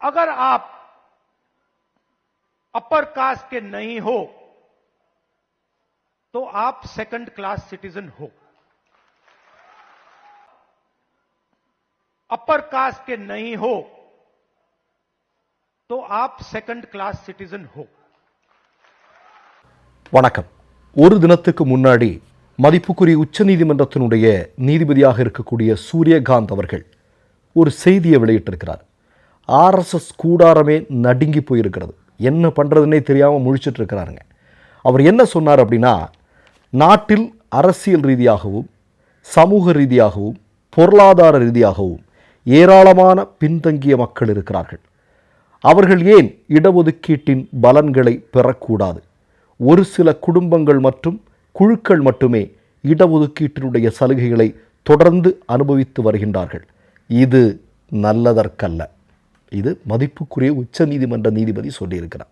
अगर आप upper caste के नहीं हो तो आप सेकंड क्लास सिटीजन हो अपर कास्ट के नहीं हो तो आप सेकंड क्लास सिटीजन हो வணக்கம் ஒரு தினத்துக்கு முன்னாடி மதிப்புக்குரிய உச்சநீதிமன்றத்தினுடைய நீதிபதியாக இருக்கக்கூடிய சூரியகாந்த் அவர்கள் ஒரு செய்தியை வெளியிட்டிருக்கிறார் ஆர்எஸ்எஸ் கூடாரமே நடுங்கி போயிருக்கிறது. என்ன பண்ணுறதுனே தெரியாமல் முழிச்சிட்டு இருக்கிறாருங்க. அவர் என்ன சொன்னார் அப்படின்னா நாட்டில் அரசியல் ரீதியாகவும் சமூக ரீதியாகவும் பொருளாதார ரீதியாகவும் ஏராளமான பின்தங்கிய மக்கள் இருக்கிறார்கள். அவர்கள் ஏன் இடஒதுக்கீட்டின் பலன்களை பெறக்கூடாது? ஒரு சில குடும்பங்கள் மற்றும் குழுக்கள் மட்டுமே இடஒதுக்கீட்டினுடைய சலுகைகளை தொடர்ந்து அனுபவித்து வருகின்றார்கள். இது நல்லதற்கல்ல. இது மதிப்புக்குரிய உச்ச நீதிமன்ற நீதிபதி சொல்லியிருக்கிறார்.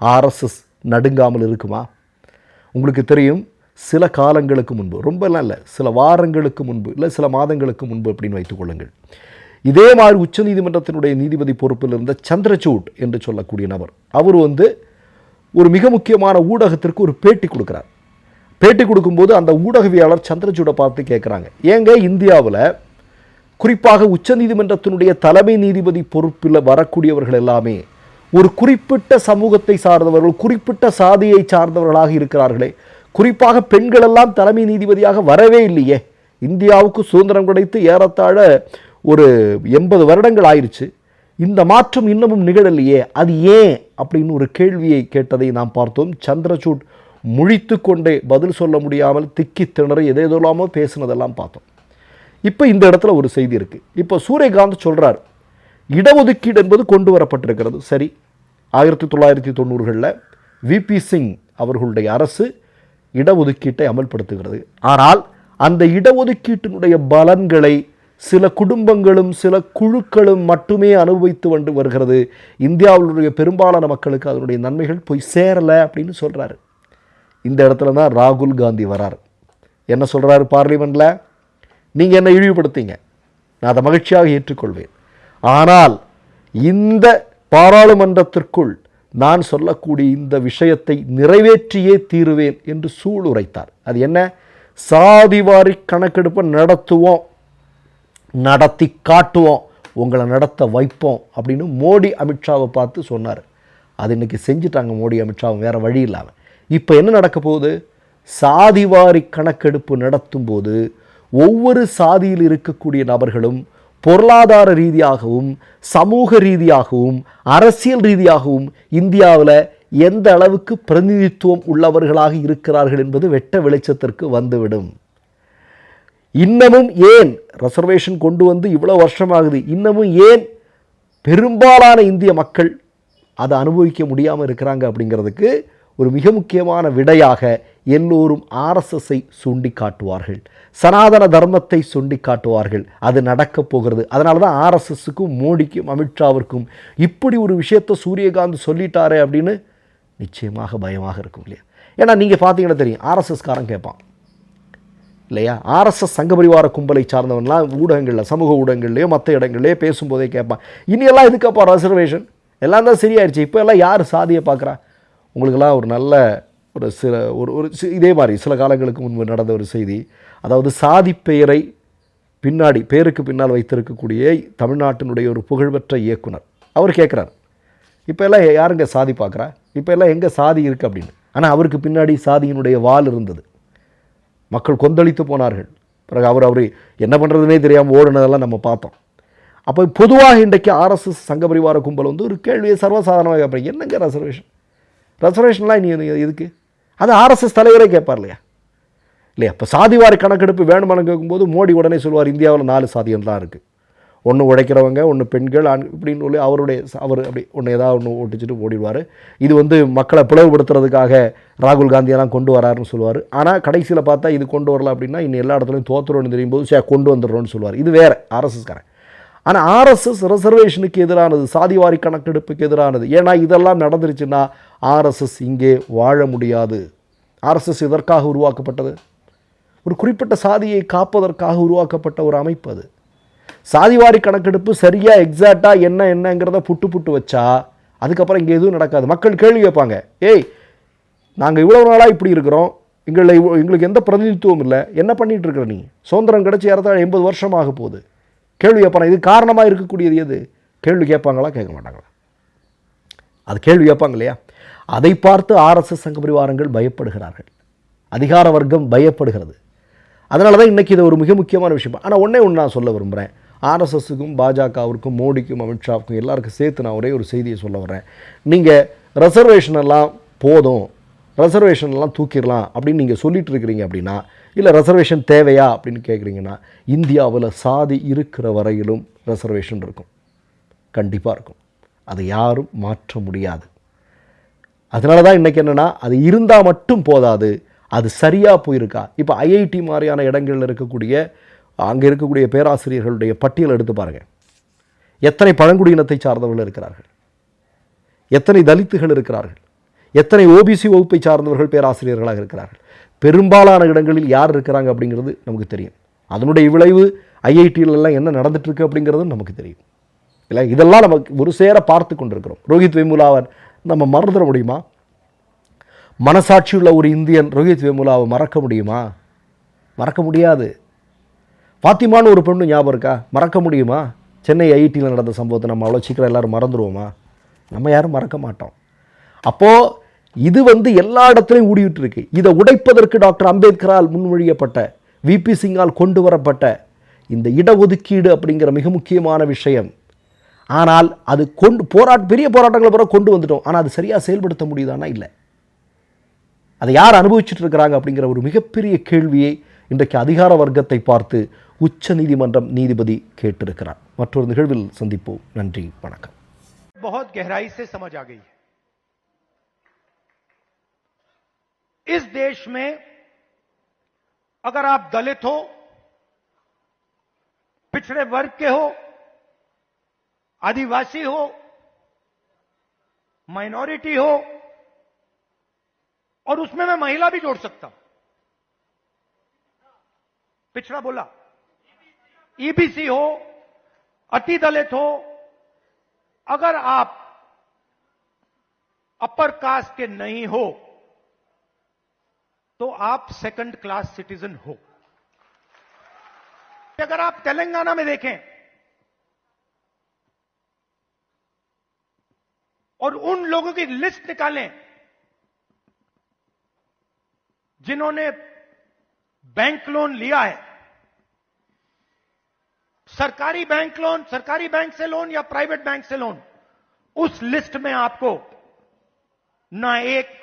ஆர்எஸ்எஸ் நடுங்காமல் இருக்குமா? உங்களுக்கு தெரியும் சில காலங்களுக்கு முன்பு ரொம்பலாம் இல்லை சில வாரங்களுக்கு முன்பு இல்லை சில மாதங்களுக்கு முன்பு அப்படின்னு வைத்துக்கொள்ளுங்கள் இதே மாதிரி உச்சநீதிமன்றத்தினுடைய நீதிபதி பொறுப்பில் இருந்த சந்திரசூட் என்று சொல்லக்கூடிய நபர் அவர் வந்து ஒரு மிக முக்கியமான ஊடகத்திற்கு ஒரு பேட்டி கொடுக்குறார். பேட்டி கொடுக்கும்போது அந்த ஊடகவியாளர் சந்திரசூடை பார்த்து கேட்குறாங்க ஏங்க இந்தியாவில் குறிப்பாக உச்சநீதிமன்றத்தினுடைய தலைமை நீதிபதி பொறுப்பில் வரக்கூடியவர்கள் எல்லாமே ஒரு குறிப்பிட்ட சமூகத்தை சார்ந்தவர்கள் குறிப்பிட்ட சாதியை சார்ந்தவர்களாக இருக்கிறார்களே. குறிப்பாக பெண்களெல்லாம் தலைமை நீதிபதியாக வரவே இல்லையே. இந்தியாவுக்கு சுதந்திரம் கிடைத்து ஏறத்தாழ ஒரு எண்பது வருடங்கள் ஆயிடுச்சு இந்த மாற்றம் இன்னமும் நிகழலையே. அது ஏன் அப்படின்னு ஒரு கேள்வியை கேட்டதை நாம் பார்த்தோம். சந்திரசூட் முழித்து கொண்டே பதில் சொல்ல முடியாமல் திக்கி திணறி எதேதோலாமோ பேசுனதெல்லாம் பார்த்தோம். இப்போ இந்த இடத்துல ஒரு செய்தி இருக்குது இப்போ சூரியகாந்த் சொல்கிறார் இடஒதுக்கீடு என்பது கொண்டு வரப்பட்டிருக்கிறது சரி ஆயிரத்தி தொள்ளாயிரத்தி தொண்ணூறுகளில் விபி சிங் அவர்களுடைய அரசு இடஒதுக்கீட்டை அமல்படுத்துகிறது. ஆனால் அந்த இடஒதுக்கீட்டினுடைய பலன்களை சில குடும்பங்களும் சில குழுக்களும் மட்டுமே அனுபவித்து வந்து வருகிறது. இந்தியாவினுடைய பெரும்பாலான மக்களுக்கு அதனுடைய நன்மைகள் போய் சேரலை அப்படின்னு சொல்கிறாரு இந்த இடத்துல தான் ராகுல் காந்தி வரார். என்ன சொல்கிறாரு பார்லிமெண்ட்டில் நீங்கள் என்னை இழிவுபடுத்தீங்க? நான் அதை மகிழ்ச்சியாக ஏற்றுக்கொள்வேன். ஆனால் இந்த பாராளுமன்றத்திற்குள் நான் சொல்லக்கூடிய இந்த விஷயத்தை நிறைவேற்றியே தீருவேன் என்று சூளுரைத்தார். அது என்ன? சாதிவாரி கணக்கெடுப்பை நடத்துவோம் நடத்தி காட்டுவோம் உங்களை நடத்த வைப்போம் அப்படின்னு மோடி அமித்ஷாவை பார்த்து சொன்னார். அது இன்றைக்கி செஞ்சுட்டாங்க மோடி அமித்ஷாவும் வேறு வழி இல்லாமல் இப்போ என்ன நடக்க போகுது? சாதிவாரி கணக்கெடுப்பு நடத்தும் போது ஒவ்வொரு சாதியில் இருக்கக்கூடிய நபர்களும் பொருளாதார ரீதியாகவும் சமூக ரீதியாகவும் அரசியல் ரீதியாகவும் இந்தியாவில் எந்த அளவுக்கு பிரதிநிதித்துவம் உள்ளவர்களாக இருக்கிறார்கள் என்பது வெட்ட வெளிச்சத்திற்கு வந்துவிடும். இன்னமும் ஏன் ரிசர்வேஷன் கொண்டு வந்து இவ்வளோ வருஷமாகுது? இன்னமும் ஏன் பெரும்பாலான இந்திய மக்கள் அதை அனுபவிக்க முடியாமல் இருக்கிறாங்க அப்படிங்கிறதுக்கு ஒரு மிக முக்கியமான விடையாக எல்லோரும் ஆர்எஸ்எஸ்ஸை சுண்டி காட்டுவார்கள் சனாதன தர்மத்தை சுண்டி காட்டுவார்கள் அது நடக்கப் போகிறது. அதனால தான் ஆர்எஸ்எஸ்ஸுக்கும் மோடிக்கும் அமித்ஷாவிற்கும் இப்படி ஒரு விஷயத்தை சூரியகாந்த் சொல்லிட்டாரே அப்படின்னு நிச்சயமாக பயமாக இருக்கும் இல்லையா? ஏன்னா நீங்கள் பார்த்தீங்கன்னா தெரியும் ஆர்எஸ்எஸ்காரன் கேட்பான். இல்லையா? ஆர்எஸ்எஸ் சங்கபரிவார கும்பலை சார்ந்தவன்லாம் ஊடகங்களில் சமூக ஊடகங்கள்லையோ மற்ற இடங்கள்லையோ பேசும்போதே கேட்பான். இனியெல்லாம் இதுக்கப்பா ரிசர்வேஷன் எல்லாம் தான் சரியாயிடுச்சு இப்போ எல்லாம் யார் சாதியை பார்க்குறா? உங்களுக்கெல்லாம் ஒரு நல்ல ஒரு சில ஒரு ஒரு இதே மாதிரி சில காலங்களுக்கு முன்பு நடந்த ஒரு செய்தி. அதாவது சாதி பெயரை பின்னாடி பேருக்கு பின்னால் வைத்திருக்கக்கூடிய தமிழ்நாட்டினுடைய ஒரு புகழ்பெற்ற இயக்குனர். அவர் கேட்குறார். இப்போ எல்லாம் யாருங்க சாதி பார்க்குறா? இப்போ எல்லாம் எங்கே சாதி இருக்குது அப்படின்னு. ஆனால் அவருக்கு பின்னாடி சாதியினுடைய வால் இருந்தது. மக்கள் கொந்தளித்து போனார்கள். பிறகு அவர் அவர் என்ன பண்ணுறதுனே தெரியாமல் ஓடுனதெல்லாம் நம்ம பார்த்தோம். அப்போ பொதுவாக இன்றைக்கு ஆர்எஸ்எஸ் சங்க பரிவார கும்பல் வந்து ஒரு கேள்வியை சர்வசாதாரணமாக கேட்பாங்க. என்னங்க ரிசர்வேஷன் ரெசர்வேஷன்லாம் நீ எதுக்கு? அது ஆர்எஸ்எஸ் தலைவரே கேட்பார் இல்லையா? இல்லையா இப்போ சாதிவாரி கணக்கெடுப்பு வேணுமானு கேட்கும்போது மோடி உடனே சொல்லுவார் இந்தியாவில் நாலு சாதியம் தான் இருக்குது ஒன்று உழைக்கிறவங்க ஒன்று பெண்கள் ஆண் இப்படின்னு சொல்லி அவருடைய அவர் அப்படி ஒன்று ஏதாவது ஒன்று ஓட்டிச்சுட்டு ஓடிடுவார். இது வந்து மக்களை பிளவுபடுத்துறதுக்காக ராகுல் காந்தியெல்லாம் கொண்டு வராருன்னு சொல்லுவார். ஆனால் கடைசியில் பார்த்தா இது கொண்டு வரல அப்படின்னா இன்னும் எல்லா இடத்துலையும் தோத்துறோன்னு தெரியும் போது சே கொண்டு வந்துடுறோன்னு சொல்லுவார். இது வேறு ஆர்எஸ்எஸ்காரன் ஆனால் ஆர்எஸ்எஸ் ரிசர்வேஷனுக்கு எதிரானது சாதிவாரி கணக்கெடுப்புக்கு எதிரானது ஏன்னா இதெல்லாம் நடந்துருச்சுன்னா ஆர்எஸ்எஸ் இங்கே வாழ முடியாது. ஆர்எஸ்எஸ் இதற்காக உருவாக்கப்பட்டது? ஒரு குறிப்பிட்ட சாதியை காப்பதற்காக உருவாக்கப்பட்ட ஒரு அமைப்பு அது. சாதிவாரி கணக்கெடுப்பு சரியாக எக்ஸாக்டாக என்ன என்னங்கிறத புட்டு புட்டு வச்சா அதுக்கப்புறம் இங்கே எதுவும் நடக்காது. மக்கள் கேள்வி கேட்பாங்க. ஏய் நாங்கள் இவ்வளோ நாளாக இப்படி இருக்கிறோம். எங்களை எங்களுக்கு எந்த பிரதிநிதித்துவம் இல்லை. என்ன பண்ணிட்டு இருக்கிற நீ? சுதந்திரம் கிடச்சி ஏறத்தாழ எண்பது வருஷம் ஆக போகுது. கேள்வி கேட்பாங்க. இது காரணமாக இருக்கக்கூடியது எது? கேள்வி கேட்பாங்களா கேட்க மாட்டாங்களா? அது கேள்வி கேட்பாங்க இல்லையா? அதை பார்த்து ஆர்எஸ்எஸ் சங்க பரிவாரங்கள் பயப்படுகிறார்கள். அதிகார வர்க்கம் பயப்படுகிறது. அதனால தான் இன்றைக்கி இது ஒரு மிக முக்கியமான விஷயம். ஆனால் ஒன்றே ஒன்று நான் சொல்ல விரும்புகிறேன் ஆர்எஸ்எஸ்ஸுக்கும் பாஜகவிற்கும் மோடிக்கும் அமித்ஷாவுக்கும் எல்லாருக்கும் சேர்த்து நான் ஒரே ஒரு செய்தியை சொல்ல வர்றேன். நீங்கள் ரெசர்வேஷன் எல்லாம் போதும். ரிசர்வேஷன்லாம் தூக்கிடலாம் அப்படின்னு நீங்கள் சொல்லிட்டு இருக்கிறீங்க அப்படின்னா இல்லை ரெசர்வேஷன் தேவையா அப்படின்னு கேட்குறீங்கன்னா இந்தியாவில் சாதி இருக்கிற வரையிலும் ரெசர்வேஷன் இருக்கும். கண்டிப்பாக இருக்கும். அதை யாரும் மாற்ற முடியாது. அதனால தான் இன்றைக்கி என்னென்னா அது இருந்தால் மட்டும் போதாது அது சரியாக போயிருக்கா? இப்போ ஐஐடி மாதிரியான இடங்களில் இருக்கக்கூடிய அங்கே இருக்கக்கூடிய பேராசிரியர்களுடைய பட்டியல் எடுத்து பாருங்கள் எத்தனை பழங்குடியினத்தை சார்ந்தவர்கள் இருக்கிறார்கள்? எத்தனை தலித்துகள் இருக்கிறார்கள்? எத்தனை ஓபிசி வகுப்பை சார்ந்தவர்கள் பேராசிரியர்களாக இருக்கிறார்கள்? பெரும்பாலான இடங்களில் யார் இருக்கிறாங்க அப்படிங்கிறது நமக்கு தெரியும். அதனுடைய விளைவு ஐஐடியிலெல்லாம் என்ன நடந்துட்டு இருக்கு அப்படிங்கிறதும் நமக்கு தெரியும். இல்லை இதெல்லாம் நமக்கு ஒரு சேர பார்த்து கொண்டிருக்கிறோம். ரோஹித் வெமுலாவன் நம்ம மறந்துட முடியுமா? மனசாட்சியுள்ள ஒரு இந்தியன் ரோஹித் வேமுலாவை மறக்க முடியுமா? மறக்க முடியாது. பாத்திமான்னு ஒரு பெண்ணு ஞாபகம் இருக்கா? மறக்க முடியுமா? சென்னை ஐஐடியில் நடந்த சம்பவத்தை நம்ம அவ்வளோ சீக்கிரம் எல்லாரும் மறந்துடுவோமா நம்ம யாரும் மறக்க மாட்டோம். அப்போது இது வந்து எல்லா இடத்துலையும் ஊடிவிட்டு இருக்கு. இதை உடைப்பதற்கு டாக்டர் அம்பேத்கரால் முன்மொழியப்பட்ட விபி சிங்கால் கொண்டு வரப்பட்ட இந்த இடஒதுக்கீடு அப்படிங்கிற மிக முக்கியமான விஷயம் ஆனால் அது கொண்டு போராட்ட பெரிய போராட்டங்களை பிறகு கொண்டு வந்துட்டோம் ஆனால் அது சரியாக செயல்படுத்த முடியுதானா இல்லை அதை யார் அனுபவிச்சுட்டு இருக்கிறாங்க அப்படிங்கிற ஒரு மிகப்பெரிய கேள்வியை இன்றைக்கு அதிகார வர்க்கத்தை பார்த்து உச்ச நீதிமன்றம் நீதிபதி கேட்டிருக்கிறார் மற்றொரு நிகழ்வில் சந்திப்போம் நன்றி வணக்கம் बहुत गहराई से समझ आ गई है इस देश में अगर आप दलित हो पिछड़े वर्ग के हो आदिवासी हो, माइनॉरिटी हो, और उसमें मैं महिला भी जोड़ सकता हूँ। पिछड़ा बोला ईबीसी हो, अति दलित हो, अगर आप अपर कास्ट के नहीं हो तो आप सेकंड क्लास सिटीजन हो। अगर आप तेलंगाना में देखें और उन लोगों की लिस्ट निकालें जिन्होंने बैंक लोन लिया है। सरकारी बैंक लोन, सरकारी बैंक से लोन या प्राइवेट बैंक से लोन, उस लिस्ट में आपको ना एक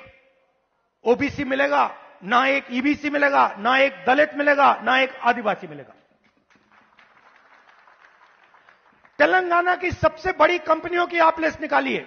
ओबीसी मिलेगा, ना एक ईबीसी मिलेगा, ना एक दलित मिलेगा, ना एक आदिवासी मिलेगा। तेलंगाना की सबसे बड़ी कंपनियों की आप लिस्ट निकालिए।